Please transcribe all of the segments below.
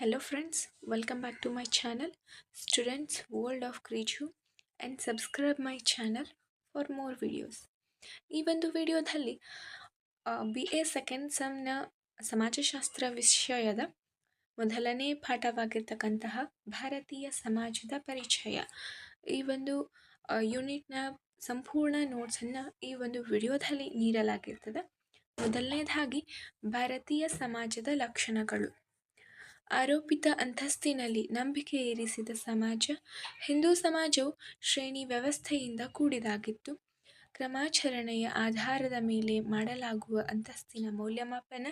Hello friends, welcome back to my channel Students World of Kriju and subscribe my channel for more videos. ಈ ಒಂದು ವಿಡಿಯೋದಲ್ಲಿ B A second ಸಮ್ನ ಸಮಾಜಶಾಸ್ತ್ರ ವಿಷಯದ ಮೊದಲನೇ ಪಾಠವಾಗಿರ್ತಕ್ಕಂತಹ ಭಾರತೀಯ ಸಮಾಜದ ಪರಿಚಯ. ಈ ಒಂದು ಯೂನಿಟ್ನ ಸಂಪೂರ್ಣ ನೋಟ್ಸನ್ನು ಈ ಒಂದು ವಿಡಿಯೋದಲ್ಲಿ ನೀಡಲಾಗಿರ್ತದೆ. ಮೊದಲನೇದಾಗಿ ಭಾರತೀಯ ಸಮಾಜದ ಲಕ್ಷಣಗಳು. ಆರೋಪಿತ ಅಂತಸ್ತಿನಲ್ಲಿ ನಂಬಿಕೆ ಇರಿಸಿದ ಸಮಾಜ, ಹಿಂದೂ ಸಮಾಜವು ಶ್ರೇಣಿ ವ್ಯವಸ್ಥೆಯಿಂದ ಕೂಡಿದಾಗಿತ್ತು. ಕ್ರಮಾಚರಣೆಯ ಆಧಾರದ ಮೇಲೆ ಮಾಡಲಾಗುವ ಅಂತಸ್ತಿನ ಮೌಲ್ಯಮಾಪನ,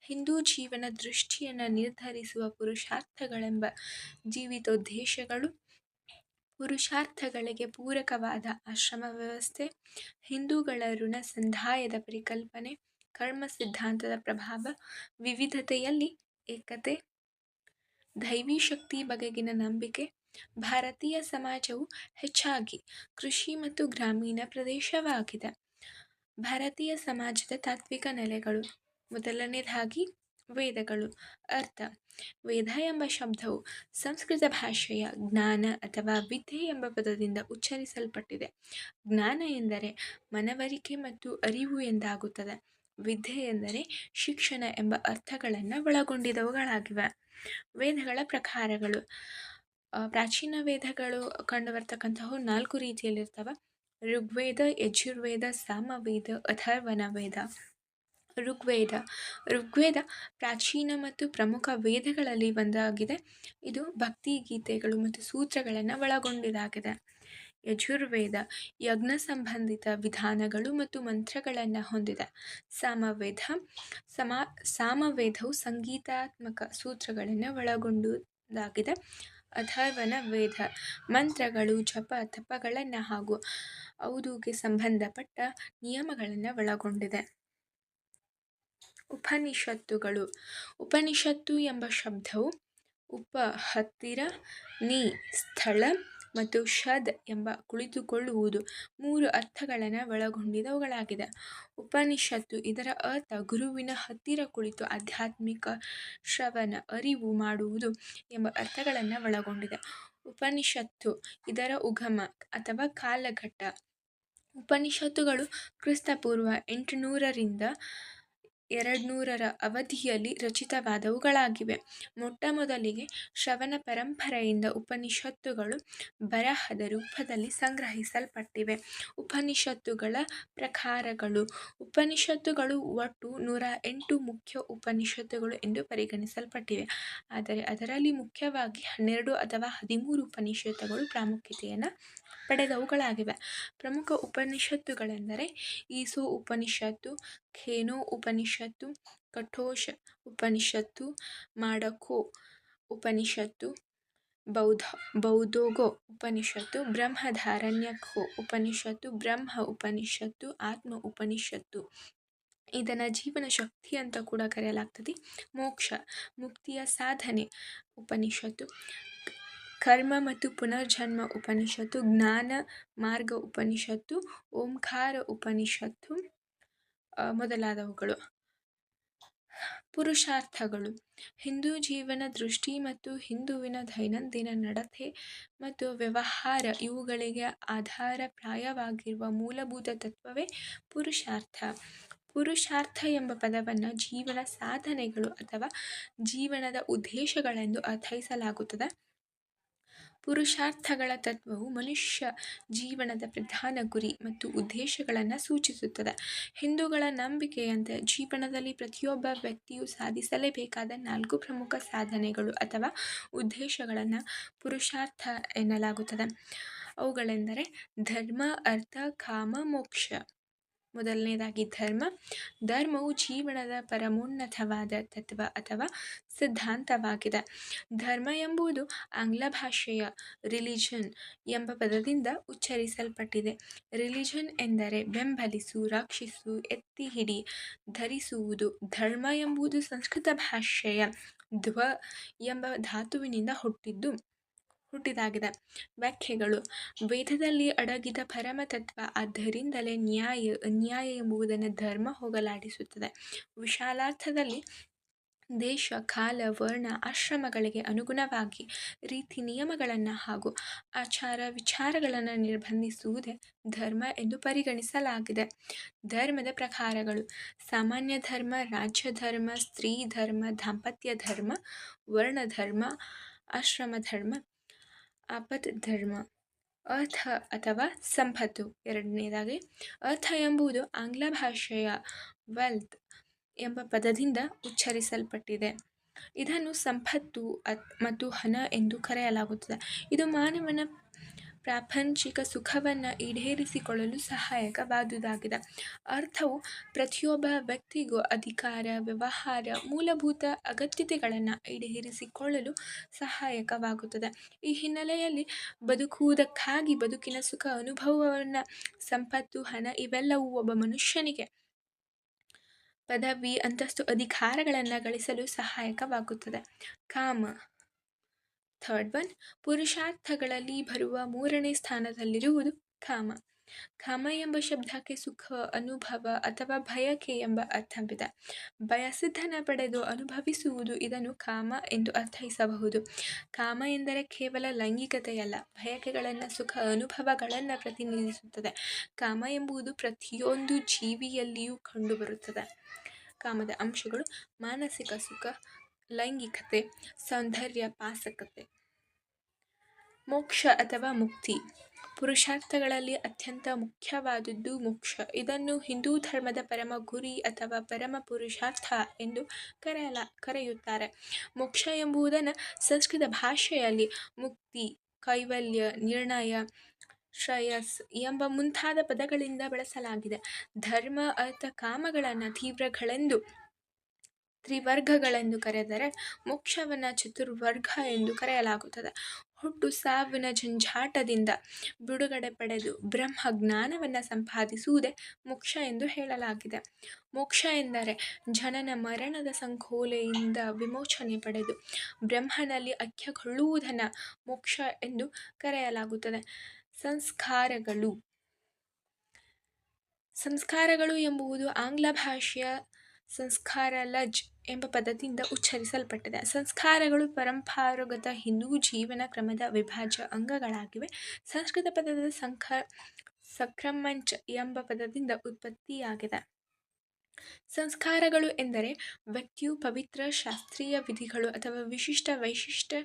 ಹಿಂದೂ ಜೀವನ ದೃಷ್ಟಿಯನ್ನು ನಿರ್ಧರಿಸುವ ಪುರುಷಾರ್ಥಗಳೆಂಬ ಜೀವಿತೋದ್ದೇಶಗಳು, ಪುರುಷಾರ್ಥಗಳಿಗೆ ಪೂರಕವಾದ ಆಶ್ರಮ ವ್ಯವಸ್ಥೆ, ಹಿಂದೂಗಳ ಋಣ ಸಂದಾಯದ ಪರಿಕಲ್ಪನೆ, ಕರ್ಮ ಸಿದ್ಧಾಂತದ ಪ್ರಭಾವ, ವಿವಿಧತೆಯಲ್ಲಿ ಏಕತೆ ದೈವಿ ಶಕ್ತಿ ಬಗೆಗಿನ ನಂಬಿಕೆ, ಭಾರತೀಯ ಸಮಾಜವು ಹೆಚ್ಚಾಗಿ ಕೃಷಿ ಮತ್ತು ಗ್ರಾಮೀಣ ಪ್ರದೇಶವಾಗಿದೆ. ಭಾರತೀಯ ಸಮಾಜದ ತಾತ್ವಿಕ ನೆಲೆಗಳು, ಮೊದಲನೇದಾಗಿ ವೇದಗಳು. ಅರ್ಥ, ವೇದ ಎಂಬ ಶಬ್ದವು ಸಂಸ್ಕೃತ ಭಾಷೆಯ ಜ್ಞಾನ ಅಥವಾ ವಿದ್ಯೆ ಎಂಬ ಪದದಿಂದ ಉಚ್ಚರಿಸಲ್ಪಟ್ಟಿದೆ. ಜ್ಞಾನ ಎಂದರೆ ಮನವರಿಕೆ ಮತ್ತು ಅರಿವು ಎಂದಾಗುತ್ತದೆ. ವಿದ್ಯೆ ಎಂದರೆ ಶಿಕ್ಷಣ ಎಂಬ ಅರ್ಥಗಳನ್ನು ಒಳಗೊಂಡಿದವುಗಳಾಗಿವೆ. ವೇದಗಳ ಪ್ರಕಾರಗಳು. ಪ್ರಾಚೀನ ವೇದಗಳು ಕಂಡುಬರ್ತಕ್ಕಂತಹ ನಾಲ್ಕು ರೀತಿಯಲ್ಲಿರ್ತವೆ. ಋಗ್ವೇದ, ಯಜುರ್ವೇದ, ಸಾಮವೇದ ಅಥರ್ವಣ ವೇದ ಋಗ್ವೇದ. ಋಗ್ವೇದ ಪ್ರಾಚೀನ ಮತ್ತು ಪ್ರಮುಖ ವೇದಗಳಲ್ಲಿ ಒಂದಾಗಿದೆ. ಇದು ಭಕ್ತಿ ಗೀತೆಗಳು ಮತ್ತು ಸೂತ್ರಗಳನ್ನು ಒಳಗೊಂಡಿದಾಗಿದೆ. ಯಜುರ್ವೇದ ಯಜ್ಞ ಸಂಬಂಧಿತ ವಿಧಾನಗಳು ಮತ್ತು ಮಂತ್ರಗಳನ್ನು ಹೊಂದಿದೆ. ಸಾಮವೇದ, ಸಮಾ, ಸಾಮವೇದವು ಸಂಗೀತಾತ್ಮಕ ಸೂತ್ರಗಳನ್ನು ಒಳಗೊಂಡುದಾಗಿದೆ. ಅಥರ್ವಣ ವೇದ ಮಂತ್ರಗಳು, ಜಪ, ತಪಗಳನ್ನು ಹಾಗೂ ಅವುದುಗೆ ಸಂಬಂಧಪಟ್ಟ ನಿಯಮಗಳನ್ನು ಒಳಗೊಂಡಿದೆ. ಉಪನಿಷತ್ತುಗಳು, ಉಪನಿಷತ್ತು ಎಂಬ ಶಬ್ದವು ಉಪ ಹತ್ತಿರ ನೀ ಸ್ಥಳ ಮತ್ತು ಶದ್ ಎಂಬ ಕುಳಿತುಕೊಳ್ಳುವುದು ಮೂರು ಅರ್ಥಗಳನ್ನು ಒಳಗೊಂಡಿದವುಗಳಾಗಿದೆ. ಉಪನಿಷತ್ತು ಇದರ ಅರ್ಥ ಗುರುವಿನ ಹತ್ತಿರ ಕುಳಿತು ಆಧ್ಯಾತ್ಮಿಕ ಶ್ರವಣ, ಅರಿವು ಮಾಡುವುದು ಎಂಬ ಅರ್ಥಗಳನ್ನು ಒಳಗೊಂಡಿದೆ. ಉಪನಿಷತ್ತು ಇದರ ಉಗಮ ಅಥವಾ ಕಾಲಘಟ್ಟ. ಉಪನಿಷತ್ತುಗಳು ಕ್ರಿಸ್ತಪೂರ್ವ ಎಂಟುನೂರರಿಂದ ಎರಡು ನೂರರ ಅವಧಿಯಲ್ಲಿ ರಚಿತವಾದವುಗಳಾಗಿವೆ. ಮೊಟ್ಟ ಮೊದಲಿಗೆ ಶ್ರವಣ ಪರಂಪರೆಯಿಂದ ಉಪನಿಷತ್ತುಗಳು ಬರಹದ ರೂಪದಲ್ಲಿ ಸಂಗ್ರಹಿಸಲ್ಪಟ್ಟಿವೆ. ಉಪನಿಷತ್ತುಗಳ ಪ್ರಕಾರಗಳು. ಉಪನಿಷತ್ತುಗಳು ಒಟ್ಟು ನೂರ ಎಂಟು ಮುಖ್ಯ ಉಪನಿಷತ್ತುಗಳು ಎಂದು ಪರಿಗಣಿಸಲ್ಪಟ್ಟಿವೆ. ಆದರೆ ಅದರಲ್ಲಿ ಮುಖ್ಯವಾಗಿ ಹನ್ನೆರಡು ಅಥವಾ ಹದಿಮೂರು ಉಪನಿಷತ್ತುಗಳು ಪ್ರಾಮುಖ್ಯತೆಯನ್ನು ಪಡೆದವುಗಳಾಗಿವೆ. ಪ್ರಮುಖ ಉಪನಿಷತ್ತುಗಳೆಂದರೆ ಈಸೋ ಉಪನಿಷತ್ತು, ಖೇನೋ ಉಪನಿಷತ್ತು, ಕಠೋಷ ಉಪನಿಷತ್ತು ಮಾಡಕೋ ಉಪನಿಷತ್ತು ಬೌದ್ಧ ಬೌದ್ಧೋಗೋ ಉಪನಿಷತ್ತು ಬ್ರಹ್ಮಧಾರಣ್ಯಕೋ ಉಪನಿಷತ್ತು, ಬ್ರಹ್ಮ ಉಪನಿಷತ್ತು, ಆತ್ಮ ಉಪನಿಷತ್ತು. ಇದನ್ನು ಜೀವನ ಶಕ್ತಿ ಅಂತ ಕೂಡ ಕರೆಯಲಾಗ್ತದೆ. ಮೋಕ್ಷ ಮುಕ್ತಿಯ ಸಾಧನೆ ಉಪನಿಷತ್ತು. ಕರ್ಮ ಮತ್ತು ಪುನರ್ಜನ್ಮ ಉಪನಿಷತ್ತು, ಜ್ಞಾನ ಮಾರ್ಗ ಉಪನಿಷತ್ತು, ಓಂಕಾರ ಉಪನಿಷತ್ತು ಮೊದಲಾದವುಗಳು. ಪುರುಷಾರ್ಥಗಳು. ಹಿಂದೂ ಜೀವನ ದೃಷ್ಟಿ ಮತ್ತು ಹಿಂದುವಿನ ದೈನಂದಿನ ನಡತೆ ಮತ್ತು ವ್ಯವಹಾರ ಇವುಗಳಿಗೆ ಆಧಾರ ಪ್ರಾಯವಾಗಿರುವ ಮೂಲಭೂತ ತತ್ವವೇ ಪುರುಷಾರ್ಥ. ಪುರುಷಾರ್ಥ ಎಂಬ ಪದವನ್ನು ಜೀವನ ಸಾಧನೆಗಳು ಅಥವಾ ಜೀವನದ ಉದ್ದೇಶಗಳೆಂದು ಅರ್ಥೈಸಲಾಗುತ್ತದೆ. ಪುರುಷಾರ್ಥಗಳ ತತ್ವವು ಮನುಷ್ಯ ಜೀವನದ ಪ್ರಧಾನ ಗುರಿ ಮತ್ತು ಉದ್ದೇಶಗಳನ್ನು ಸೂಚಿಸುತ್ತದೆ. ಹಿಂದೂಗಳ ನಂಬಿಕೆಯಂತೆ ಜೀವನದಲ್ಲಿ ಪ್ರತಿಯೊಬ್ಬ ವ್ಯಕ್ತಿಯು ಸಾಧಿಸಲೇಬೇಕಾದ ನಾಲ್ಕು ಪ್ರಮುಖ ಸಾಧನೆಗಳು ಅಥವಾ ಉದ್ದೇಶಗಳನ್ನು ಪುರುಷಾರ್ಥ ಎನ್ನಲಾಗುತ್ತದೆ. ಅವುಗಳೆಂದರೆ ಧರ್ಮ, ಅರ್ಥ, ಕಾಮ, ಮೋಕ್ಷ. ಮೊದಲನೇದಾಗಿ ಧರ್ಮ. ಧರ್ಮವು ಜೀವನದ ಪರಮೋನ್ನತವಾದ ತತ್ವ ಅಥವಾ ಸಿದ್ಧಾಂತವಾಗಿದೆ. ಧರ್ಮ ಎಂಬುದು ಆಂಗ್ಲ ಭಾಷೆಯ ರಿಲಿಜನ್ ಎಂಬ ಪದದಿಂದ ಉಚ್ಚರಿಸಲ್ಪಟ್ಟಿದೆ. ರಿಲಿಜನ್ ಎಂದರೆ ಬೆಂಬಲಿಸು, ರಕ್ಷಿಸು, ಎತ್ತಿ ಹಿಡಿ, ಧರಿಸುವುದು. ಧರ್ಮ ಎಂಬುದು ಸಂಸ್ಕೃತ ಭಾಷೆಯ ಧ್ವ ಎಂಬ ಧಾತುವಿನಿಂದ ಹುಟ್ಟಿದ್ದು. ಹುಟ್ಟಿದಾಗಿದೆ. ವ್ಯಾಖ್ಯೆಗಳು. ವೇದದಲ್ಲಿ ಅಡಗಿದ ಪರಮತತ್ವ ಆದ್ದರಿಂದಲೇ ನ್ಯಾಯ ಅನ್ಯಾಯ ಎಂಬುದನ್ನು ಧರ್ಮ ಹೋಗಲಾಡಿಸುತ್ತದೆ. ವಿಶಾಲಾರ್ಥದಲ್ಲಿ ದೇಶ, ಕಾಲ, ವರ್ಣ, ಆಶ್ರಮಗಳಿಗೆ ಅನುಗುಣವಾಗಿ ರೀತಿ, ನಿಯಮಗಳನ್ನು ಹಾಗೂ ಆಚಾರ, ವಿಚಾರಗಳನ್ನು ನಿರ್ಬಂಧಿಸುವುದೇ ಧರ್ಮ ಎಂದು ಪರಿಗಣಿಸಲಾಗಿದೆ. ಧರ್ಮದ ಪ್ರಕಾರಗಳು. ಸಾಮಾನ್ಯ ಧರ್ಮ, ರಾಜ್ಯ ಧರ್ಮ, ಸ್ತ್ರೀ ಧರ್ಮ, ದಾಂಪತ್ಯ ಧರ್ಮ ವರ್ಣಧರ್ಮ ಆಶ್ರಮ ಧರ್ಮ ಆಪತ್ ಧರ್ಮ. ಅರ್ಥ ಅಥವಾ ಸಂಪತ್ತು. ಎರಡನೇದಾಗಿ ಅರ್ಥ ಎಂಬುದು ಆಂಗ್ಲ ಭಾಷೆಯ ವೆಲ್ತ್ ಎಂಬ ಪದದಿಂದ ಉಚ್ಚರಿಸಲ್ಪಟ್ಟಿದೆ. ಇದನ್ನು ಸಂಪತ್ತು ಮತ್ತು ಹಣ ಎಂದು ಕರೆಯಲಾಗುತ್ತದೆ. ಇದು ಮಾನವನ ಪ್ರಾಪಂಚಿಕ ಸುಖವನ್ನು ಈಡೇರಿಸಿಕೊಳ್ಳಲು ಸಹಾಯಕವಾದುದಾಗಿದೆ. ಅರ್ಥವು ಪ್ರತಿಯೊಬ್ಬ ವ್ಯಕ್ತಿಗೂ ಅಧಿಕಾರ, ವ್ಯವಹಾರ, ಮೂಲಭೂತ ಅಗತ್ಯತೆಗಳನ್ನು ಈಡೇರಿಸಿಕೊಳ್ಳಲು ಸಹಾಯಕವಾಗುತ್ತದೆ. ಈ ಹಿನ್ನೆಲೆಯಲ್ಲಿ ಬದುಕುವುದಕ್ಕಾಗಿ ಬದುಕಿನ ಸುಖ, ಅನುಭವವನ್ನು, ಸಂಪತ್ತು, ಹಣ ಇವೆಲ್ಲವೂ ಒಬ್ಬ ಮನುಷ್ಯನಿಗೆ ಪದವಿ, ಅಂತಸ್ತು, ಅಧಿಕಾರಗಳನ್ನು ಗಳಿಸಲು ಸಹಾಯಕವಾಗುತ್ತದೆ. ಕಾಮ ಥರ್ಡ್ ಒನ್, ಪುರುಷಾರ್ಥಗಳಲ್ಲಿ ಬರುವ ಮೂರನೇ ಸ್ಥಾನದಲ್ಲಿರುವುದು ಕಾಮ. ಕಾಮ ಎಂಬ ಶಬ್ದಕ್ಕೆ ಸುಖ, ಅನುಭವ ಅಥವಾ ಭಯಕೆ ಎಂಬ ಅರ್ಥವಿದೆ ಬಯಸಿದ್ದನ್ನು ಪಡೆದು ಅನುಭವಿಸುವುದು ಇದನ್ನು ಕಾಮ ಎಂದು ಅರ್ಥೈಸಬಹುದು. ಕಾಮ ಎಂದರೆ ಕೇವಲ ಲೈಂಗಿಕತೆಯಲ್ಲ ಬಯಕೆಗಳನ್ನು ಸುಖ, ಅನುಭವಗಳನ್ನು ಪ್ರತಿನಿಧಿಸುತ್ತದೆ. ಕಾಮ ಎಂಬುದು ಪ್ರತಿಯೊಂದು ಜೀವಿಯಲ್ಲಿಯೂ ಕಂಡುಬರುತ್ತದೆ. ಕಾಮದ ಅಂಶಗಳು, ಮಾನಸಿಕ ಸುಖ ಲೈಂಗಿಕತೆ, ಸೌಂದರ್ಯ, ಪಾಸಕತೆ, ಮೋಕ್ಷ ಅಥವಾ ಮುಕ್ತಿ. ಪುರುಷಾರ್ಥಗಳಲ್ಲಿ ಅತ್ಯಂತ ಮುಖ್ಯವಾದದ್ದು ಮೋಕ್ಷ. ಇದನ್ನು ಹಿಂದೂ ಧರ್ಮದ ಪರಮ ಗುರಿ ಅಥವಾ ಪರಮ ಪುರುಷಾರ್ಥ ಎಂದು ಕರೆಯಲ, ಕರೆಯುತ್ತಾರೆ. ಮೋಕ್ಷ ಎಂಬುದನ್ನು ಸಂಸ್ಕೃತ ಭಾಷೆಯಲ್ಲಿ ಮುಕ್ತಿ, ಕೈವಲ್ಯ, ನಿರ್ಣಯ, ಶ್ರೇಯಸ್ ಎಂಬ ಮುಂತಾದ ಪದಗಳಿಂದ ಬಳಸಲಾಗಿದೆ. ಧರ್ಮ ಅರ್ಥ ಕಾಮಗಳನ್ನು ತೀವ್ರಗಳೆಂದು ತ್ರಿವರ್ಗಗಳೆಂದು ಕರೆದರೆ ಮೋಕ್ಷವನ್ನು ಚತುರ್ವರ್ಗ ಎಂದು ಕರೆಯಲಾಗುತ್ತದೆ. ಹುಟ್ಟು ಸಾವಿನ ಜಂಜಾಟದಿಂದ ಬಿಡುಗಡೆ ಪಡೆದು ಬ್ರಹ್ಮ ಜ್ಞಾನವನ್ನು ಸಂಪಾದಿಸುವುದೇ ಮೋಕ್ಷ ಎಂದು ಹೇಳಲಾಗಿದೆ. ಮೋಕ್ಷ ಎಂದರೆ ಜನನ ಮರಣದ ಸಂಕೋಲೆಯಿಂದ ವಿಮೋಚನೆ ಪಡೆದು ಬ್ರಹ್ಮನಲ್ಲಿ ಐಕ್ಯಗೊಳ್ಳುವುದನ್ನು ಮೋಕ್ಷ ಎಂದು ಕರೆಯಲಾಗುತ್ತದೆ. ಸಂಸ್ಕಾರಗಳು. ಸಂಸ್ಕಾರಗಳು ಎಂಬುವುದು ಆಂಗ್ಲ ಭಾಷೆಯ ಸಂಸ್ಕಾರ ಲಜ್ ಎಂಬ ಪದದಿಂದ ಉಚ್ಚರಿಸಲ್ಪಟ್ಟಿದೆ. ಸಂಸ್ಕಾರಗಳು ಪರಂಪರಾಗತ ಹಿಂದೂ ಜೀವನ ಕ್ರಮದ ವಿಭಾಜ್ಯ ಅಂಗಗಳಾಗಿವೆ. ಸಂಸ್ಕೃತ ಪದದ ಸಂಖ ಸಕ್ರಮಂಚ್ ಎಂಬ ಪದದಿಂದ ಉತ್ಪತ್ತಿಯಾಗಿದೆ. ಸಂಸ್ಕಾರಗಳು ಎಂದರೆ ವ್ಯಕ್ತಿಯು ಪವಿತ್ರ ಶಾಸ್ತ್ರೀಯ ವಿಧಿಗಳು ಅಥವಾ ವಿಶಿಷ್ಟ ವೈಶಿಷ್ಟ್ಯ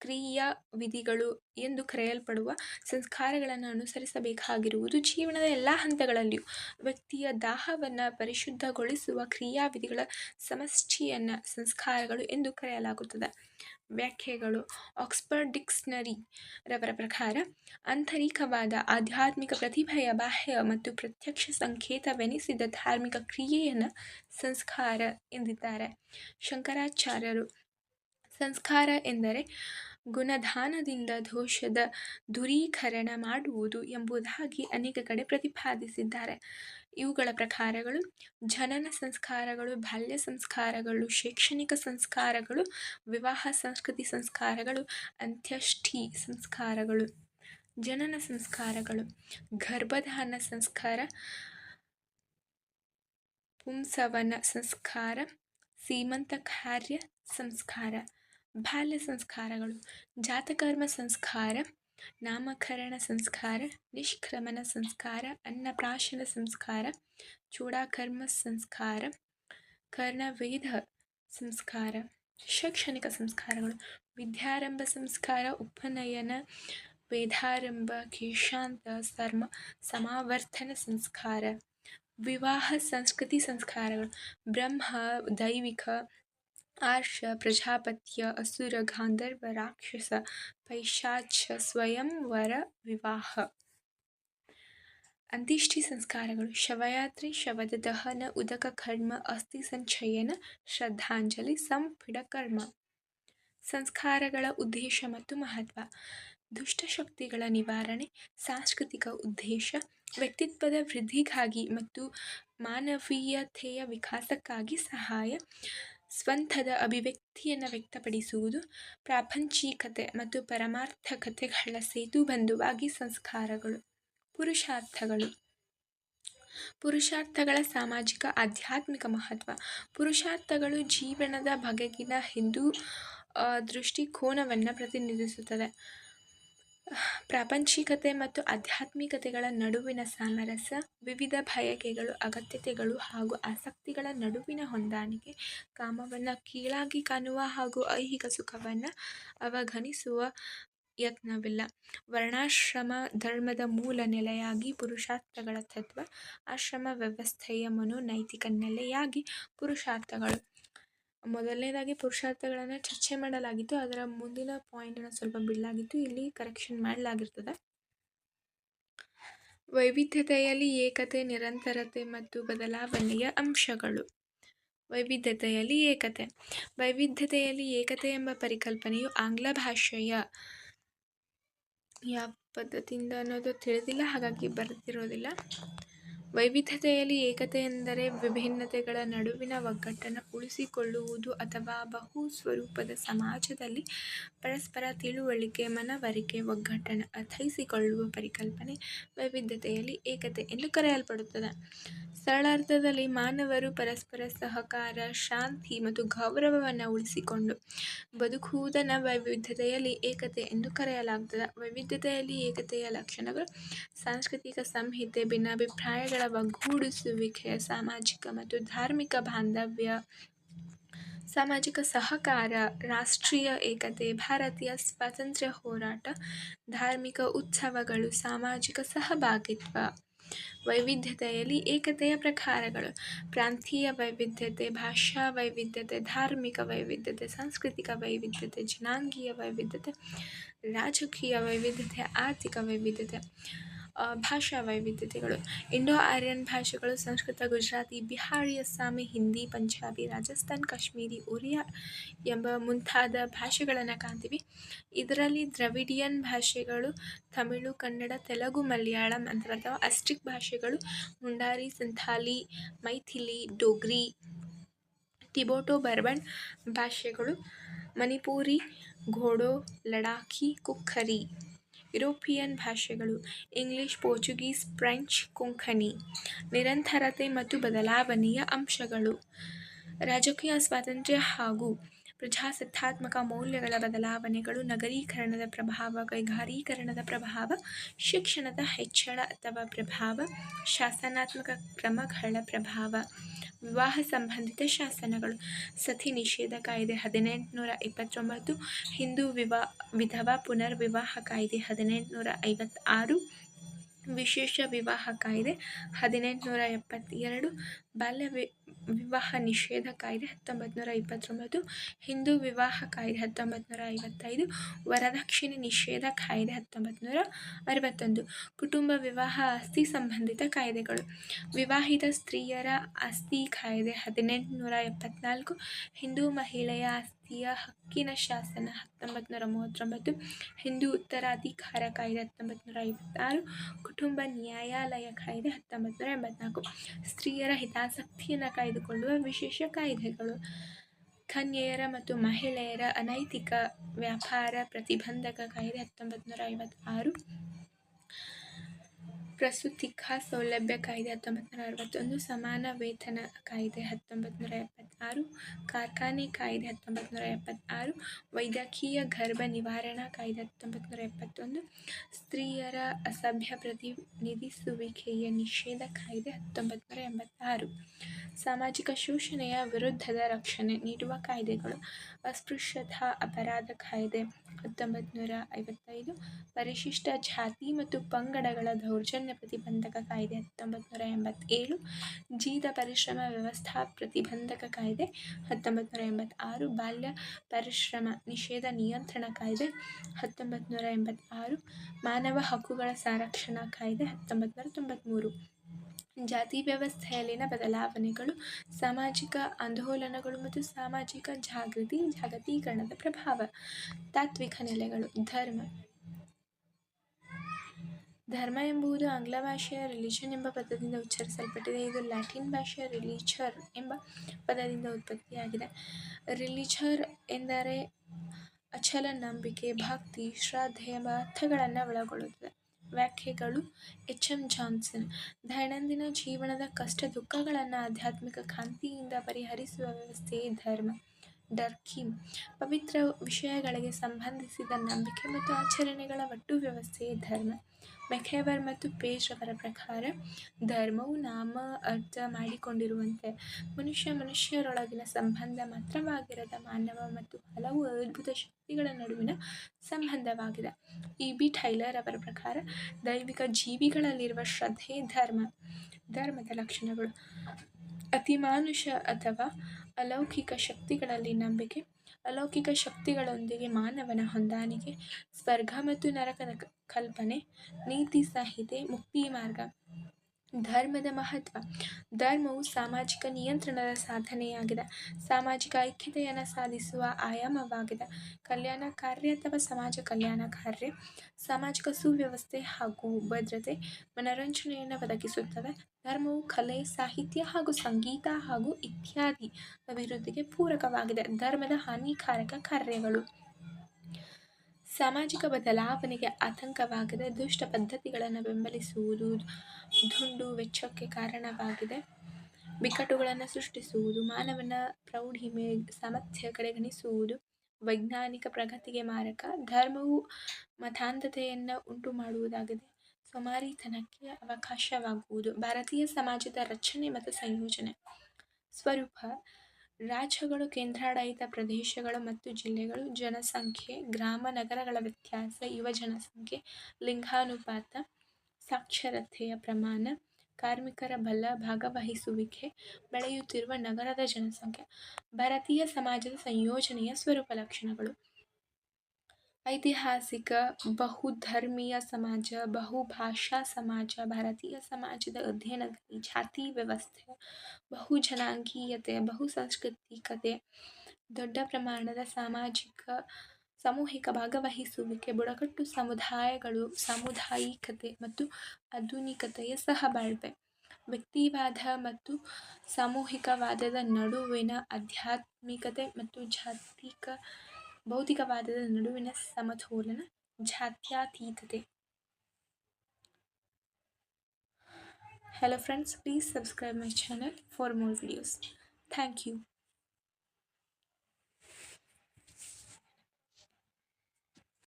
ಕ್ರಿಯಾ ವಿಧಿಗಳು ಎಂದು ಕರೆಯಲ್ಪಡುವ ಸಂಸ್ಕಾರಗಳನ್ನು ಅನುಸರಿಸಬೇಕಾಗಿರುವುದು ಜೀವನದ ಎಲ್ಲ ಹಂತಗಳಲ್ಲಿಯೂ. ವ್ಯಕ್ತಿಯ ದಾಹವನ್ನು ಪರಿಶುದ್ಧಗೊಳಿಸುವ ಕ್ರಿಯಾವಿಧಿಗಳ ಸಮಷ್ಟಿಯನ್ನು ಸಂಸ್ಕಾರಗಳು ಎಂದು ಕರೆಯಲಾಗುತ್ತದೆ. ವ್ಯಾಖ್ಯೆಗಳು. ಆಕ್ಸ್ಫರ್ಡ್ ಡಿಕ್ಸ್ನರಿ ರವರ ಪ್ರಕಾರ, ಆಂತರಿಕವಾದ ಆಧ್ಯಾತ್ಮಿಕ ಪ್ರತಿಭೆಯ ಬಾಹ್ಯ ಮತ್ತು ಪ್ರತ್ಯಕ್ಷ ಸಂಕೇತವೆನಿಸಿದ ಧಾರ್ಮಿಕ ಕ್ರಿಯೆಯನ್ನು ಸಂಸ್ಕಾರ ಎಂದಿದ್ದಾರೆ. ಶಂಕರಾಚಾರ್ಯರು ಸಂಸ್ಕಾರ ಎಂದರೆ ಗುಣಧಾನದಿಂದ ದೋಷದ ದೂರೀಕರಣ ಮಾಡುವುದು ಎಂಬುದಾಗಿ ಅನೇಕ ಕಡೆ ಪ್ರತಿಪಾದಿಸಿದ್ದಾರೆ. ಇವುಗಳ ಪ್ರಕಾರಗಳು ಜನನ ಸಂಸ್ಕಾರಗಳು, ಬಾಲ್ಯ ಸಂಸ್ಕಾರಗಳು, ಶೈಕ್ಷಣಿಕ ಸಂಸ್ಕಾರಗಳು, ವಿವಾಹ, ಸಂಸ್ಕೃತಿ ಸಂಸ್ಕಾರಗಳು ಅಂತ್ಯಷ್ಟಿ ಸಂಸ್ಕಾರಗಳು, ಜನನ ಸಂಸ್ಕಾರಗಳು, ಗರ್ಭಧಾನ ಸಂಸ್ಕಾರ, ಪುಂಸವನ ಸಂಸ್ಕಾರ, ಸೀಮಂತ ಕಾರ್ಯ ಸಂಸ್ಕಾರ. ಬಾಲ್ಯ ಸಂಸ್ಕಾರಗಳು, ಜಾತಕರ್ಮ ಸಂಸ್ಕಾರ, ನಾಮಕರಣ ಸಂಸ್ಕಾರ, ನಿಷ್ಕ್ರಮಣ ಸಂಸ್ಕಾರ, ಅನ್ನಪ್ರಾಶನ ಸಂಸ್ಕಾರ, ಚೂಡಾಕರ್ಮ ಸಂಸ್ಕಾರ ಕರ್ಣವೇದ ಸಂಸ್ಕಾರ, ಶೈಕ್ಷಣಿಕ ಸಂಸ್ಕಾರಗಳು, ವಿದ್ಯಾರಂಭ ಸಂಸ್ಕಾರ, ಉಪನಯನ, ವೇದಾರಂಭ, ಕೇಶಾಂತ, ಸರ್ಮ, ಸಮಾವರ್ತನ ಸಂಸ್ಕಾರ, ವಿವಾಹ ಸಂಸ್ಕೃತಿ ಸಂಸ್ಕಾರಗಳು, ಬ್ರಹ್ಮ, ದೈವಿಕ ಆರ್ಷ ಪ್ರಜಾಪತ್ಯ ಅಸುರ ಗಾಂಧರ್ವ ರಾಕ್ಷಸ ಪೈಶಾಚ ಸ್ವಯಂವರ ವಿವಾಹ ಅಂತ್ಯೇಷ್ಟಿ ಸಂಸ್ಕಾರಗಳು ಶವಯಾತ್ರೆ ಶವದ ದಹನ ಉದಕ ಕರ್ಮ ಅಸ್ಥಿ ಸಂಚಯನ ಶ್ರದ್ಧಾಂಜಲಿ ಸಂಪಿಡ ಕರ್ಮ ಸಂಸ್ಕಾರಗಳ ಉದ್ದೇಶ ಮತ್ತು ಮಹತ್ವ। ದುಷ್ಟಶಕ್ತಿಗಳ ನಿವಾರಣೆ, ಸಾಂಸ್ಕೃತಿಕ ಉದ್ದೇಶ, ವ್ಯಕ್ತಿತ್ವದ ವೃದ್ಧಿಗಾಗಿ ಮತ್ತು ಮಾನವೀಯತೆಯ ವಿಕಾಸಕ್ಕಾಗಿ ಸಹಾಯ. ಸ್ವಂತದ ಅಭಿವ್ಯಕ್ತಿಯನ್ನು ವ್ಯಕ್ತಪಡಿಸುವುದು ಪ್ರಾಪಂಚಿಕತೆ ಮತ್ತು ಪರಮಾರ್ಥಕತೆಗಳ ಸೇತುಬಂಧುವಾಗಿ ಸಂಸ್ಕಾರಗಳು. ಪುರುಷಾರ್ಥಗಳು. ಪುರುಷಾರ್ಥಗಳ ಸಾಮಾಜಿಕ ಆಧ್ಯಾತ್ಮಿಕ ಮಹತ್ವ. ಪುರುಷಾರ್ಥಗಳು ಜೀವನದ ಬಗೆಗಿನ ಹಿಂದೂ ದೃಷ್ಟಿಕೋನವನ್ನು ಪ್ರತಿನಿಧಿಸುತ್ತದೆ ಪ್ರಾಪಂಚಿಕತೆ ಮತ್ತು ಆಧ್ಯಾತ್ಮಿಕತೆಗಳ ನಡುವಿನ ಸಾಮರಸ್ಯ, ವಿವಿಧ ಬಯಕೆಗಳು, ಅಗತ್ಯತೆಗಳು ಹಾಗೂ ಆಸಕ್ತಿಗಳ ನಡುವಿನ ಹೊಂದಾಣಿಕೆ, ಕಾಮವನ್ನು ಕೀಳಾಗಿ ಕಾಣುವ ಹಾಗೂ ಐಹಿಕ ಸುಖವನ್ನು ಅವಗಣಿಸುವ ಯತ್ನವಿಲ್ಲ. ವರ್ಣಾಶ್ರಮ ಧರ್ಮದ ಮೂಲ ನೆಲೆಯಾಗಿ ಪುರುಷಾರ್ಥಗಳ ತತ್ವ, ಆಶ್ರಮ ವ್ಯವಸ್ಥೆಯ ಮನೋನೈತಿಕ ನೆಲೆಯಾಗಿ ಪುರುಷಾರ್ಥಗಳು. ಮೊದಲನೇದಾಗಿ ಪುರುಷಾರ್ಥಗಳನ್ನು ಚರ್ಚೆ ಮಾಡಲಾಗಿತ್ತು. ಅದರ ಮುಂದಿನ ಪಾಯಿಂಟನ್ನು ಸ್ವಲ್ಪ ಬಿಡಲಾಗಿತ್ತು. ಇಲ್ಲಿ ಕರೆಕ್ಷನ್ ಮಾಡಲಾಗಿರ್ತದೆ. ವೈವಿಧ್ಯತೆಯಲ್ಲಿ ಏಕತೆ, ನಿರಂತರತೆ ಮತ್ತು ಬದಲಾವಣೆಯ ಅಂಶಗಳು. ವೈವಿಧ್ಯತೆಯಲ್ಲಿ ಏಕತೆ. ವೈವಿಧ್ಯತೆಯಲ್ಲಿ ಏಕತೆ ಎಂಬ ಪರಿಕಲ್ಪನೆಯು ಆಂಗ್ಲ ಭಾಷೆಯ ಯಾವ ಪದ್ಧತಿಯಿಂದ ಅನ್ನೋದು ತಿಳಿದಿಲ್ಲ. ಹಾಗಾಗಿ ಬರೆದಿರೋದಿಲ್ಲ. ವೈವಿಧ್ಯತೆಯಲ್ಲಿ ಏಕತೆ ಎಂದರೆ ವಿಭಿನ್ನತೆಗಳ ನಡುವಿನ ಒಗ್ಗಟ್ಟನ್ನು ಉಳಿಸಿಕೊಳ್ಳುವುದು ಅಥವಾ ಬಹು ಸ್ವರೂಪದ ಸಮಾಜದಲ್ಲಿ ಪರಸ್ಪರ ತಿಳುವಳಿಕೆ, ಮನವರಿಕೆ, ಒಗ್ಗಟ್ಟನ್ನು ಅರ್ಥೈಸಿಕೊಳ್ಳುವ ಪರಿಕಲ್ಪನೆ ವೈವಿಧ್ಯತೆಯಲ್ಲಿ ಏಕತೆ ಎಂದು ಕರೆಯಲ್ಪಡುತ್ತದೆ. ಸರಳಾರ್ಥದಲ್ಲಿ ಮಾನವರು ಪರಸ್ಪರ ಸಹಕಾರ, ಶಾಂತಿ ಮತ್ತು ಗೌರವವನ್ನು ಉಳಿಸಿಕೊಂಡು ಬದುಕುವುದನ್ನು ವೈವಿಧ್ಯತೆಯಲ್ಲಿ ಏಕತೆ ಎಂದು ಕರೆಯಲಾಗುತ್ತದೆ. ವೈವಿಧ್ಯತೆಯಲ್ಲಿ ಏಕತೆಯ ಲಕ್ಷಣಗಳು ಸಾಂಸ್ಕೃತಿಕ ಸಂಹಿತೆ, ಭಿನ್ನಾಭಿಪ್ರಾಯಗಳ ಒಗ್ಗೂಡಿಸುವಿಕೆ ಸಾಮಾಜಿಕ ಮತ್ತು ಧಾರ್ಮಿಕ ಬಾಂಧವ್ಯ, ಸಾಮಾಜಿಕ ಸಹಕಾರ, ರಾಷ್ಟ್ರೀಯ ಏಕತೆ, ಭಾರತೀಯ ಸ್ವಾತಂತ್ರ್ಯ ಹೋರಾಟ, ಧಾರ್ಮಿಕ ಉತ್ಸವಗಳು, ಸಾಮಾಜಿಕ ಸಹಭಾಗಿತ್ವ, ವೈವಿಧ್ಯತೆಯಲ್ಲಿ ಏಕತೆಯ ಪ್ರಕಾರಗಳು, ಪ್ರಾಂತೀಯ ವೈವಿಧ್ಯತೆ, ಭಾಷಾ ವೈವಿಧ್ಯತೆ, ಧಾರ್ಮಿಕ ವೈವಿಧ್ಯತೆ, ಸಾಂಸ್ಕೃತಿಕ ವೈವಿಧ್ಯತೆ, ಜನಾಂಗೀಯ ವೈವಿಧ್ಯತೆ, ರಾಜಕೀಯ ವೈವಿಧ್ಯತೆ, ಆರ್ಥಿಕ ವೈವಿಧ್ಯತೆ ಭಾಷಾ ವೈವಿಧ್ಯತೆಗಳು. ಇಂಡೋ ಆರ್ಯನ್ ಭಾಷೆಗಳು, ಸಂಸ್ಕೃತ, ಗುಜರಾತಿ, ಬಿಹಾರಿ, ಅಸ್ಸಾಮಿ, ಹಿಂದಿ, ಪಂಜಾಬಿ, ರಾಜಸ್ಥಾನ್, ಕಾಶ್ಮೀರಿ, ಒರಿಯಾ ಎಂಬ ಮುಂತಾದ ಭಾಷೆಗಳನ್ನು ಕಾಣ್ತೀವಿ. ಇದರಲ್ಲಿ ದ್ರವಿಡಿಯನ್ ಭಾಷೆಗಳು, ತಮಿಳು, ಕನ್ನಡ, ತೆಲುಗು, ಮಲಯಾಳಂ ಅಂತ ಅಥವಾ ಅಸ್ಟಿಕ್ ಭಾಷೆಗಳು, ಮುಂಡಾರಿ, ಸಂಥಾಲಿ, ಮೈಥಿಲಿ, ಡೋಗ್ರಿ, ಟಿಬೋಟೋ, ಬರ್ಬನ್ ಭಾಷೆಗಳು, ಮಣಿಪುರಿ, ಘೋಡೋ, ಲಡಾಖಿ, ಕುಕ್ಕರಿ. ಯುರೋಪಿಯನ್ ಭಾಷೆಗಳು ಇಂಗ್ಲಿಷ್ ಪೋರ್ಚುಗೀಸ್ ಫ್ರೆಂಚ್ ಕೊಂಕಣಿ ನಿರಂತರತೆ ಮತ್ತು ಬದಲಾವಣೆಯ ಅಂಶಗಳು ರಾಜಕೀಯ ಸ್ವಾತಂತ್ರ್ಯ ಹಾಗೂ ಪ್ರಜಾಸತ್ತಾತ್ಮಕ ಮೌಲ್ಯಗಳ ಬದಲಾವಣೆಗಳು, ನಗರೀಕರಣದ ಪ್ರಭಾವ ಕೈಗಾರೀಕರಣದ ಪ್ರಭಾವ, ಶಿಕ್ಷಣದ ಹೆಚ್ಚಳ ಅಥವಾ ಪ್ರಭಾವ, ಶಾಸನಾತ್ಮಕ ಕ್ರಮಗಳ ಪ್ರಭಾವ, ವಿವಾಹ ಸಂಬಂಧಿತ ಶಾಸನಗಳು, ಸತಿ ನಿಷೇಧ ಕಾಯ್ದೆ ಹದಿನೆಂಟುನೂರ ಇಪ್ಪತ್ತೊಂಬತ್ತು, ಹಿಂದೂ ವಿವಾ, ವಿಧವಾ ಪುನರ್ವಿವಾಹ ಕಾಯ್ದೆ ಹದಿನೆಂಟುನೂರ ಐವತ್ತಾರು, ವಿಶೇಷ ವಿವಾಹ ಕಾಯ್ದೆ ಹದಿನೆಂಟುನೂರ ಎಪ್ಪತ್ತೆರಡು ಬಾಲ್ಯ ವಿ, ವಿವಾಹ ನಿಷೇಧ ಕಾಯ್ದೆ ಹತ್ತೊಂಬತ್ತು ನೂರ ಇಪ್ಪತ್ತೊಂಬತ್ತು, ಹಿಂದೂ ವಿವಾಹ ಕಾಯ್ದೆ ಹತ್ತೊಂಬತ್ತು ನೂರ ಐವತ್ತೈದು, ವರದಕ್ಷಿಣೆ ನಿಷೇಧ ಕಾಯ್ದೆ ಹತ್ತೊಂಬತ್ತು ನೂರ ಅರವತ್ತೊಂದು, ಕುಟುಂಬ ವಿವಾಹ ಆಸ್ತಿ ಸಂಬಂಧಿತ ಕಾಯ್ದೆಗಳು. ವಿವಾಹಿತ ಸ್ತ್ರೀಯರ ಆಸ್ತಿ ಕಾಯ್ದೆ ಹದಿನೆಂಟು ನೂರ ಎಪ್ಪತ್ನಾಲ್ಕು, ಹಿಂದೂ ಮಹಿಳೆಯ ಆಸ್ತಿಯ ಹಕ್ಕಿನ ಶಾಸನ ಹತ್ತೊಂಬತ್ತು ನೂರ ಮೂವತ್ತೊಂಬತ್ತು, ಹಿಂದೂ ಉತ್ತರಾಧಿಕಾರ ಕಾಯ್ದೆ ಹತ್ತೊಂಬತ್ತು ನೂರ ಐವತ್ತಾರು, ಕುಟುಂಬ ನ್ಯಾಯಾಲಯ ಕಾಯ್ದೆ ಹತ್ತೊಂಬತ್ತು ನೂರ ಎಂಬತ್ನಾಲ್ಕು. ಸ್ತ್ರೀಯರ ಹಿತಾಸಕ್ತಿಯನ್ನು ಕಾಯ್ದುಕೊಳ್ಳುವ ವಿಶೇಷ ಕಾಯ್ದೆಗಳು. ಕನ್ಯೆಯರ ಮತ್ತು ಮಹಿಳೆಯರ ಅನೈತಿಕ ವ್ಯಾಪಾರ ಪ್ರತಿಬಂಧಕ ಕಾಯ್ದೆ ಹತ್ತೊಂಬತ್ತು ನೂರ ಐವತ್ತಾರು. ಪ್ರಸೂತಿಕ ಸೌಲಭ್ಯ ಕಾಯ್ದೆ ಹತ್ತೊಂಬತ್ತು ನೂರ ಅರವತ್ತೊಂದು, ಸಮಾನ ವೇತನ ಕಾಯ್ದೆ ಹತ್ತೊಂಬತ್ತು ನೂರ ಎಪ್ಪತ್ತಾರು, ಕಾರ್ಖಾನೆ ಕಾಯ್ದೆ ಹತ್ತೊಂಬತ್ತು ನೂರ ಎಪ್ಪತ್ತಾರು, ವೈದ್ಯಕೀಯ ಗರ್ಭ ನಿವಾರಣಾ ಕಾಯ್ದೆ ಹತ್ತೊಂಬತ್ತು ನೂರ ಎಪ್ಪತ್ತೊಂದು, ಸ್ತ್ರೀಯರ ಅಸಭ್ಯ ಪ್ರತಿನಿಧಿಸುವಿಕೆಯ ನಿಷೇಧ ಕಾಯ್ದೆ ಹತ್ತೊಂಬತ್ತು ನೂರ ಎಂಬತ್ತಾರು. ಸಾಮಾಜಿಕ ಶೋಷಣೆಯ ವಿರುದ್ಧದ ರಕ್ಷಣೆ ನೀಡುವ ಕಾಯ್ದೆಗಳು. ಅಸ್ಪೃಶ್ಯತಾ ಅಪರಾಧ ಕಾಯ್ದೆ ಹತ್ತೊಂಬತ್ತು ನೂರ ಐವತ್ತೈದು. ಪರಿಶಿಷ್ಟ ಜಾತಿ ಮತ್ತು ಪಂಗಡಗಳ ದೌರ್ಜನ್ಯ ಪ್ರತಿಬಂಧಕ ಕಾಯ್ದೆ ಹತ್ತೊಂಬತ್ತು ನೂರ ಎಂಬತ್ತೇಳು. ಜೀತ ಪರಿಶ್ರಮ ವ್ಯವಸ್ಥಾ ಪ್ರತಿಬಂಧಕ ಕಾಯ್ದೆ ಹತ್ತೊಂಬತ್ತು ನೂರ ಎಂಬತ್ತಾರು. ಬಾಲ್ಯ ಪರಿಶ್ರಮ ನಿಷೇಧ ನಿಯಂತ್ರಣ ಕಾಯ್ದೆ ಹತ್ತೊಂಬತ್ತು ನೂರ ಎಂಬತ್ತಾರು. ಮಾನವ ಹಕ್ಕುಗಳ ಸಂರಕ್ಷಣಾ ಕಾಯ್ದೆ ಹತ್ತೊಂಬತ್ತು ನೂರ ತೊಂಬತ್ತ್ಮೂರು ಜಾತಿ ವ್ಯವಸ್ಥೆಯಲ್ಲಿನ ಬದಲಾವಣೆಗಳು, ಸಾಮಾಜಿಕ ಆಂದೋಲನಗಳು ಮತ್ತು ಸಾಮಾಜಿಕ ಜಾಗೃತಿ, ಜಾಗತೀಕರಣದ ಪ್ರಭಾವ, ತಾತ್ವಿಕ ನೆಲೆಗಳು, ಧರ್ಮ. ಧರ್ಮ ಎಂಬುದು ಆಂಗ್ಲ ಭಾಷೆಯ ರಿಲಿಜನ್ ಎಂಬ ಪದದಿಂದ ಉಚ್ಚರಿಸಲ್ಪಟ್ಟಿದೆ. ಇದು ಲ್ಯಾಟಿನ್ ಭಾಷೆಯ ರಿಲಿಜರ್ ಎಂಬ ಪದದಿಂದ ಉತ್ಪತ್ತಿಯಾಗಿದೆ. ರಿಲಿಜರ್ ಎಂದರೆ ಅಚಲ ನಂಬಿಕೆ, ಭಕ್ತಿ, ಶ್ರದ್ಧೆ ಎಂಬ ಅರ್ಥಗಳನ್ನು ಒಳಗೊಳ್ಳುತ್ತದೆ. ವ್ಯಾಖ್ಯೆಗಳು ಎಚ್ ಎಂ ಜಾನ್ಸನ್. ದೈನಂದಿನ ಜೀವನದ ಕಷ್ಟ ದುಃಖಗಳನ್ನು ಆಧ್ಯಾತ್ಮಿಕ ಕಾಂತಿಯಿಂದ ಪರಿಹರಿಸುವ ವ್ಯವಸ್ಥೆಯೇ ಧರ್ಮ. ಡರ್ಕೀಮ್ ಪವಿತ್ರ ವಿಷಯಗಳಿಗೆ ಸಂಬಂಧಿಸಿದ ನಂಬಿಕೆ ಮತ್ತು ಆಚರಣೆಗಳ ಒಟ್ಟು ವ್ಯವಸ್ಥೆಯೇ ಧರ್ಮ. ಮೆಖೇಬರ್ ಮತ್ತು ಪೇಜ್ ಅವರ ಪ್ರಕಾರ ಧರ್ಮವು ನಾಮ ಅರ್ಥ ಮಾಡಿಕೊಂಡಿರುವಂತೆ ಮನುಷ್ಯ ಮನುಷ್ಯರೊಳಗಿನ ಸಂಬಂಧ ಮಾತ್ರವಾಗಿರದ ಮಾನವ ಮತ್ತು ಹಲವು ಅದ್ಭುತ ಶಕ್ತಿಗಳ ನಡುವಿನ ಸಂಬಂಧವಾಗಿದೆ. ಇ. ಬಿ. ಟೈಲರ್ ಅವರ ಪ್ರಕಾರ ದೈವಿಕ ಜೀವಿಗಳಲ್ಲಿರುವ ಶ್ರದ್ಧೆ ಧರ್ಮ. ಧರ್ಮದ ಲಕ್ಷಣಗಳು ಅತಿಮಾನುಷ ಅಥವಾ ಅಲೌಕಿಕ ಶಕ್ತಿಗಳಲ್ಲಿ ನಂಬಿಕೆ, ಅಲೌಕಿಕ ಶಕ್ತಿಗಳೊಂದಿಗೆ ಮಾನವನ ಹೊಂದಾಣಿಕೆ ಸ್ವರ್ಗ ಮತ್ತು ನರಕದ ಕಲ್ಪನೆ, ನೀತಿ ಸಂಹಿತೆ, ಮುಕ್ತಿ ಮಾರ್ಗ. ಧರ್ಮದ ಮಹತ್ವ. ಧರ್ಮವು ಸಾಮಾಜಿಕ ನಿಯಂತ್ರಣದ ಸಾಧನೆಯಾಗಿದೆ. ಸಾಮಾಜಿಕ ಐಕ್ಯತೆಯನ್ನು ಸಾಧಿಸುವ ಆಯಾಮವಾಗಿದೆ. ಕಲ್ಯಾಣ ಕಾರ್ಯ ಅಥವಾ ಸಮಾಜ ಕಲ್ಯಾಣ ಕಾರ್ಯ ಸಾಮಾಜಿಕ ಸುವ್ಯವಸ್ಥೆ ಹಾಗೂ ಭದ್ರತೆ ಮನರಂಜನೆಯನ್ನು ಒದಗಿಸುತ್ತದೆ ಧರ್ಮವು ಕಲೆ, ಸಾಹಿತ್ಯ ಹಾಗೂ ಸಂಗೀತ ಹಾಗೂ ಇತ್ಯಾದಿ ಅಭಿವೃದ್ಧಿಗೆ ಪೂರಕವಾಗಿದೆ. ಧರ್ಮದ ಹಾನಿಕಾರಕ ಕಾರ್ಯಗಳು. ಸಾಮಾಜಿಕ ಬದಲಾವಣೆಗೆ ಆತಂಕವಾಗದೆ ದುಷ್ಟ ಪದ್ಧತಿಗಳನ್ನು ಬೆಂಬಲಿಸುವುದು ದುಂಡು ವೆಚ್ಚಕ್ಕೆ ಕಾರಣವಾಗಿದೆ. ಬಿಕ್ಕಟ್ಟುಗಳನ್ನು ಸೃಷ್ಟಿಸುವುದು, ಮಾನವನ ಪ್ರೌಢಿಮೆ ಸಾಮರ್ಥ್ಯ ಕಡೆಗಣಿಸುವುದು, ವೈಜ್ಞಾನಿಕ ಪ್ರಗತಿಗೆ ಮಾರಕ, ಧರ್ಮವು ಮತಾಂಧತೆಯನ್ನು ಉಂಟು ಮಾಡುವುದಾಗಿದೆ ಸೋಮಾರಿತನಕ್ಕೆ ಅವಕಾಶವಾಗುವುದು, ಭಾರತೀಯ ಸಮಾಜದ ರಚನೆ ಮತ್ತು ಸಂಯೋಜನೆ. ಸ್ವರೂಪ ರಾಜ್ಯಗಳು, ಕೇಂದ್ರಾಡಳಿತ ಪ್ರದೇಶಗಳು ಮತ್ತು ಜಿಲ್ಲೆಗಳು ಜನಸಂಖ್ಯೆ, ಗ್ರಾಮ ನಗರಗಳ ವ್ಯತ್ಯಾಸ, ಯುವ ಜನಸಂಖ್ಯೆ, ಲಿಂಗಾನುಪಾತ, ಸಾಕ್ಷರತೆಯ ಪ್ರಮಾಣ, ಕಾರ್ಮಿಕರ ಬಲ ಭಾಗವಹಿಸುವಿಕೆ, ಬೆಳೆಯುತ್ತಿರುವ ನಗರದ ಜನಸಂಖ್ಯೆ, ಭಾರತೀಯ ಸಮಾಜದ ಸಂಯೋಜನೆಯ ಸ್ವರೂಪ ಲಕ್ಷಣಗಳು. ಐತಿಹಾಸಿಕ, ಬಹುಧರ್ಮೀಯ ಸಮಾಜ, ಬಹುಭಾಷಾ ಸಮಾಜ, ಭಾರತೀಯ ಸಮಾಜದ ಅಧ್ಯಯನದಲ್ಲಿ ಜಾತಿ ವ್ಯವಸ್ಥೆ, ಬಹುಜನಾಂಗೀಯತೆ, ಬಹುಸಾಂಸ್ಕೃತಿಕತೆ, ದೊಡ್ಡ ಪ್ರಮಾಣದ ಸಾಮಾಜಿಕ, ಸಾಮೂಹಿಕ ಭಾಗವಹಿಸುವಿಕೆ, ಬುಡಕಟ್ಟು ಸಮುದಾಯಗಳು, ಸಾಮುದಾಯಿಕತೆ ಮತ್ತು ಆಧುನಿಕತೆಯ ಸಹಬಾಳ್ವೆ, ವ್ಯಕ್ತಿವಾದ ಮತ್ತು ಸಾಮೂಹಿಕವಾದದ ನಡುವಿನ ಆಧ್ಯಾತ್ಮಿಕತೆ ಮತ್ತು ಜಾತಿಕ ಭೌತಿಕವಾದದ ನಡುವಿನ ಸಮತೋಲನ ಜಾತ್ಯತೀತತೆ hello friends please subscribe my channel for more videos thank you